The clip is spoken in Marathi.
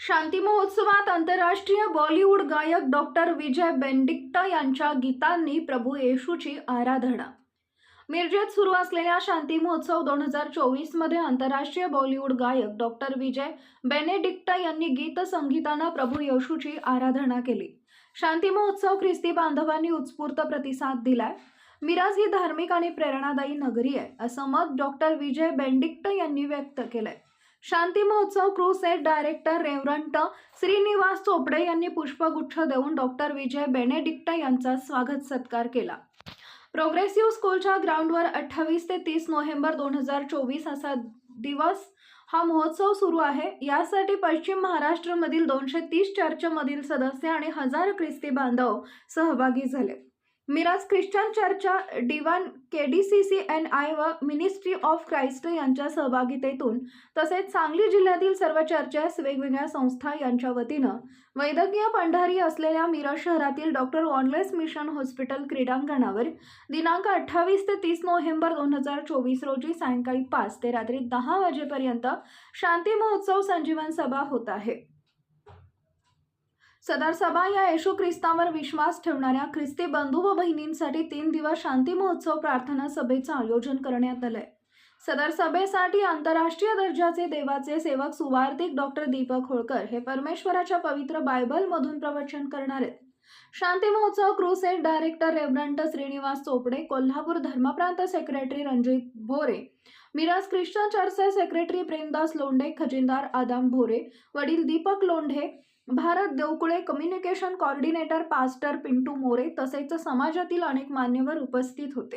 शांती महोत्सवात आंतरराष्ट्रीय बॉलिवूड गायक डॉक्टर विजय बेंडिक्ट यांच्या गीतांनी प्रभू येशूची आराधना. मिरजेत सुरू असलेल्या शांती महोत्सव दोन हजार चोवीसमध्ये आंतरराष्ट्रीय बॉलिवूड गायक डॉक्टर विजय बेनेडिक्ट यांनी गीत संगीतानं प्रभू येशूची आराधना केली. शांती महोत्सव ख्रिस्ती बांधवांनी उत्स्फूर्त प्रतिसाद दिलाय. मिराज ही धार्मिक आणि प्रेरणादायी नगरी आहे असं मत डॉक्टर विजय बेंडिक्ट यांनी व्यक्त केलंय. Shanti Mahotsav crusade director reverend Shrinivas Chopde यांनी पुष्पगुच्छ देऊन डॉक्टर विजय बेनेडिक्ट यांचा स्वागत सत्कार केला. प्रोग्रेसिव्ह स्कूलच्या ग्राउंडवर अठ्ठावीस ते तीस नोव्हेंबर दोन हजार चोवीस असा दिवस हा महोत्सव सुरू आहे. यासाठी पश्चिम महाराष्ट्रामधील दोनशे तीस चर्चमधील सदस्य आणि हजार ख्रिस्ती बांधव सहभागी झाले. मिराज ख्रिश्चन चर्चच्या Devon K D C C N I व मिनिस्ट्री ऑफ क्राइस्ट यांच्या सहभागितेतून तसेच सांगली जिल्ह्यातील सर्व चर्चेस वेगवेगळ्या संस्था यांच्या वतीनं वैद्यकीय पंढारी असलेल्या मिराज शहरातील डॉक्टर वॉनलेस मिशन हॉस्पिटल क्रीडांगणावर दिनांक अठ्ठावीस ते तीस नोव्हेंबर दोन हजार चोवीस रोजी सायंकाळी पाच ते रात्री दहा वाजेपर्यंत शांती महोत्सव संजीवन सभा होत आहे. सदर सभा या येशू ख्रिस्तावर विश्वास ठेवणाऱ्या ख्रिस्ती बंधू व बहिणींसाठी तीन दिवस शांती महोत्सव प्रार्थना सभेचं आयोजन करण्यात आलंय. सदर सभेसाठी आंतरराष्ट्रीय दर्जाचे देवाचे सेवक सुवार्तिक डॉक्टर दीपक होळकर हे परमेश्वराच्या पवित्र बायबलमधून प्रवचन करणार आहेत. शांती महोत्सव crusade director reverend Shrinivas Chopade Kolhapur धर्मप्रांत secretary Ranjit Bhore Miraj Christian चर्चचे सेक्रेटरी प्रेमदास लोंढे खजिनदार आदाम भोरे वडील Deepak Londhe Bharat Devkule communication coordinator pastor Pintu More तसेच समाजातील अनेक मान्यवर उपस्थित होते.